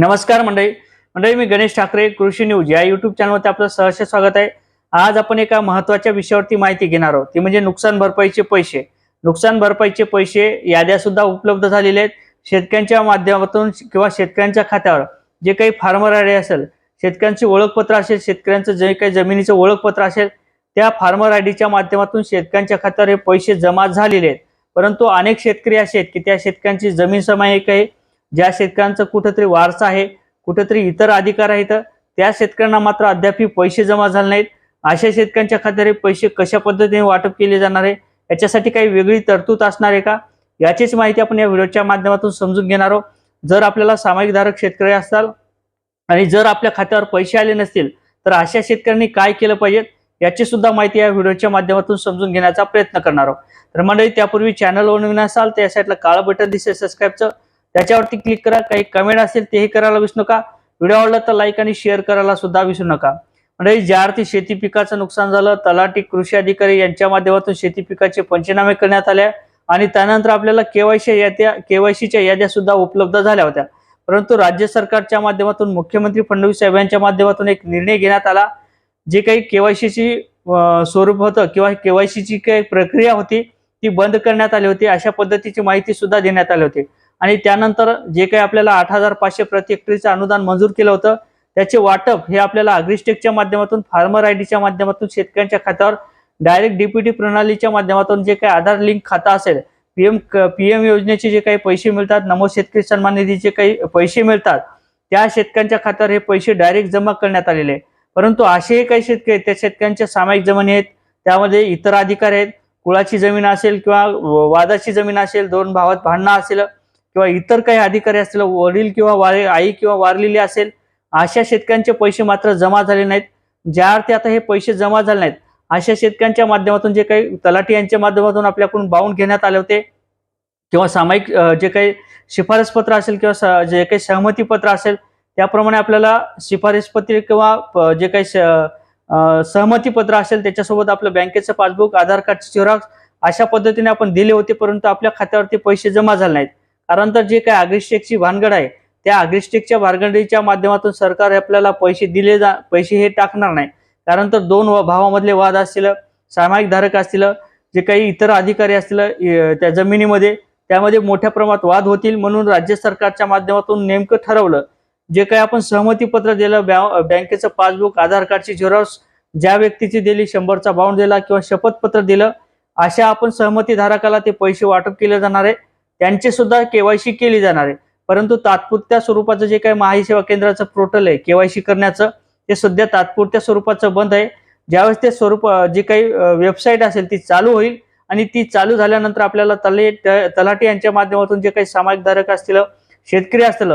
नमस्कार मंडळी. मंडळी मी गणेश ठाकरे कृषी न्यूज या युट्यूब चॅनलवरती आपलं सहर्ष स्वागत आहे. आज आपण एका महत्त्वाच्या विषयावरती माहिती घेणार आहोत. ती म्हणजे नुकसान भरपाईचे पैसे. नुकसान भरपाईचे पैसे याद्या सुद्धा उपलब्ध झालेले आहेत. शेतकऱ्यांच्या माध्यमातून किंवा शेतकऱ्यांच्या खात्यावर. जे काही फार्मर आयडी असेल शेतकऱ्यांचे ओळखपत्र असेल शेतकऱ्यांचं जे काही जमिनीचं ओळखपत्र असेल त्या फार्मर आयडीच्या माध्यमातून शेतकऱ्यांच्या खात्यावर हे पैसे जमा झालेले आहेत. परंतु अनेक शेतकरी असे आहेत की त्या शेतकऱ्यांची जमीन समायिक आहे ज्या शेतकऱ्यांचं कुठंतरी वारसा आहे कुठंतरी इतर अधिकार आहेत त्या शेतकऱ्यांना मात्र अद्यापही पैसे जमा झाले नाहीत. अशा शेतकऱ्यांच्या खात्यावर हे पैसे कशा पद्धतीने वाटप केले जाणार आहे याच्यासाठी काही वेगळी तरतूद असणार आहे का? याचीच माहिती आपण या व्हिडिओच्या माध्यमातून समजून घेणार आहोत. जर आपल्याला सामायिक धारक शेतकरी असताल आणि जर आपल्या खात्यावर पैसे आले नसतील तर अशा शेतकऱ्यांनी काय केलं पाहिजे याची सुद्धा माहिती या व्हिडिओच्या माध्यमातून समजून घेण्याचा प्रयत्न करणार आहोत. तर मंडळी त्यापूर्वी चॅनल नवीन असाल तर या साईडला काळं बटन दिसेल सबस्क्राईबचं त्याच्यावरती क्लिक करा. काही कमेंट असेल तेही करायला विसरू नका. व्हिडिओ आवडला तर लाईक आणि शेअर करायला सुद्धा विसरू नका. म्हणजे ज्या अर्थी शेती पिकाचं नुकसान झालं तलाठी कृषी अधिकारी यांच्या माध्यमातून शेती पिकाचे पंचनामे करण्यात आले आणि त्यानंतर आपल्याला केवायसी याद्या केवायसीच्या याद्या सुद्धा उपलब्ध झाल्या होत्या. परंतु राज्य सरकारच्या माध्यमातून मुख्यमंत्री फडणवीस साहेब यांच्या माध्यमातून एक निर्णय घेण्यात आला. जे काही केवायसीची स्वरूप होतं किंवा केवायसीची काही प्रक्रिया होती ती बंद करण्यात आली होती. अशा पद्धतीची माहिती सुद्धा देण्यात आली होती. आणि त्यानंतर जे काही आपल्याला आठ हजार पाचशे प्रति हेक्टरीचं अनुदान मंजूर केलं होतं त्याचे वाटप हे आपल्याला अग्रिस्टेकच्या माध्यमातून फार्मर आय डीच्या माध्यमातून शेतकऱ्यांच्या खात्यावर डायरेक्ट डीपीटी प्रणालीच्या माध्यमातून जे काही आधार लिंक खातं असेल पीएम पीएम योजनेचे जे काही पैसे मिळतात नमो शेतकरी सन्मान निधीचे काही पैसे मिळतात त्या शेतकऱ्यांच्या खात्यावर हे पैसे डायरेक्ट जमा करण्यात आलेले परंतु असेही काही शेतकरी आहेत, त्या शेतकऱ्यांच्या सामायिक जमिनी आहेत त्यामध्ये इतर अधिकार आहेत कुळाची जमीन असेल किंवा वादाची जमीन असेल दोन भावात भांडणं असेल किंवा इतर काही अधिकारी असतील वडील किंवा वारे आई किंवा वारलेली असेल अशा शेतकऱ्यांचे पैसे मात्र जमा झाले नाहीत. ज्या अर्थी आता हे पैसे जमा झाले नाहीत अशा शेतकऱ्यांच्या माध्यमातून जे काही तलाठी यांच्या माध्यमातून आपल्याकडून बाहून घेण्यात आले होते किंवा सामायिक जे काही शिफारस पत्र असेल किंवा स- जे काही सहमती पत्र असेल त्याप्रमाणे आपल्याला शिफारस पत्र किंवा प- जे काही सहमती पत्र असेल त्याच्यासोबत आपलं बँकेचं पासबुक आधार कार्डची झेरॉक्स अशा पद्धतीने आपण दिले होते परंतु आपल्या खात्यावरती पैसे जमा झाले नाहीत. कारण तर जे काही अग्रिस्टेकची भानगड आहे त्या अग्रिस्टेकच्या भानगडीच्या माध्यमातून सरकार आपल्याला पैसे दिले जा पैसे हे टाकणार नाही. कारण तर दोन व- भावामधले वाद असतील सामायिक धारक असतील जे काही इतर अधिकारी असतील त्या जमिनीमध्ये त्यामध्ये मोठ्या प्रमाणात वाद होतील म्हणून राज्य सरकारच्या माध्यमातून नेमकं ठरवलं. जे काही आपण सहमती पत्र दिलं बॅ- बँकेचं पासबुक आधार कार्डची झेरॉक्स ज्या व्यक्तीची दिली शंभरचा बाउंड दिला किंवा शपथपत्र दिलं अशा आपण सहमती धारकाला ते पैसे वाटप केले जाणार आहे. त्यांची सुद्धा केवायसी केली जाणार आहे. परंतु तात्पुरत्या स्वरूपाचं जे काही महासेवा केंद्राचं पोर्टल आहे केवायसी करण्याचं ते सध्या तात्पुरत्या स्वरूपाचं बंद आहे. ज्यावेळेस ते स्वरूप जी काही वेबसाईट असेल ती चालू होईल आणि ती चालू झाल्यानंतर आपल्याला तले त- तलाठी यांच्या माध्यमातून जे काही सामायिक धारक असतील शेतकरी असतील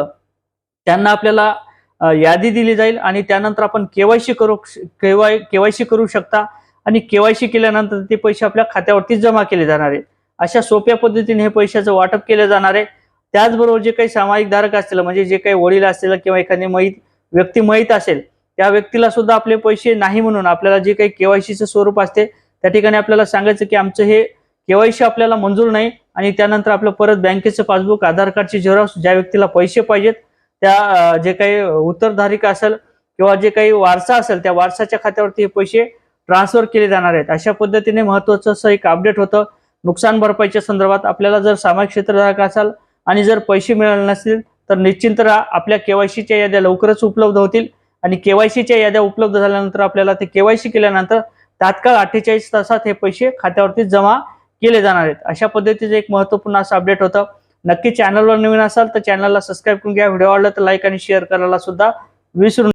त्यांना आपल्याला यादी दिली जाईल आणि त्यानंतर आपण केवायसी करू केवाय केवायसी करू शकता. आणि केवायसी केल्यानंतर ते पैसे आपल्या खात्यावरती जमा केले जाणार आहेत अशा सोप्या पद्धतीने हे पैशाचं वाटप केलं जाणार आहे. त्याचबरोबर जे काही सामायिक धारक असतील म्हणजे जे काही वडील असतील किंवा एखादी महित व्यक्ती माहीत असेल त्या व्यक्तीला सुद्धा आपले पैसे नाही म्हणून आपल्याला जे काही केवायसीचं स्वरूप असते त्या ठिकाणी आपल्याला सांगायचं की आमचं हे केवायसी आपल्याला मंजूर नाही आणि त्यानंतर आपलं परत बँकेचं पासबुक आधार कार्डची झेरॉक्स ज्या व्यक्तीला पैसे पाहिजेत त्या जे काही उत्तरधारिका असेल किंवा जे काही वारसा असेल त्या वारसाच्या खात्यावरती हे पैसे ट्रान्सफर केले जाणार आहेत. अशा पद्धतीने महत्वाचं असं एक अपडेट होतं. नुकसान भरपाईच्या संदर्भात आपल्याला जर सामायिक क्षेत्रधारक असाल आणि जर पैसे मिळाले नसतील तर निश्चित रा- आपल्या केवायसीच्या याद्या लवकरच उपलब्ध होतील आणि केवायसीच्या याद्या उपलब्ध झाल्यानंतर आपल्याला ते केवायसी केल्यानंतर तात्काळ अठ्ठेचाळीस तासात हे पैसे खात्यावरती जमा केले जाणार आहेत. अशा पद्धतीचं एक महत्त्वपूर्ण असं अपडेट होतं. नक्की चॅनलवर नवीन असाल तर चॅनलला सबस्क्राईब करून घ्या. व्हिडिओ आवडला तर लाईक आणि शेअर करायला सुद्धा विसरू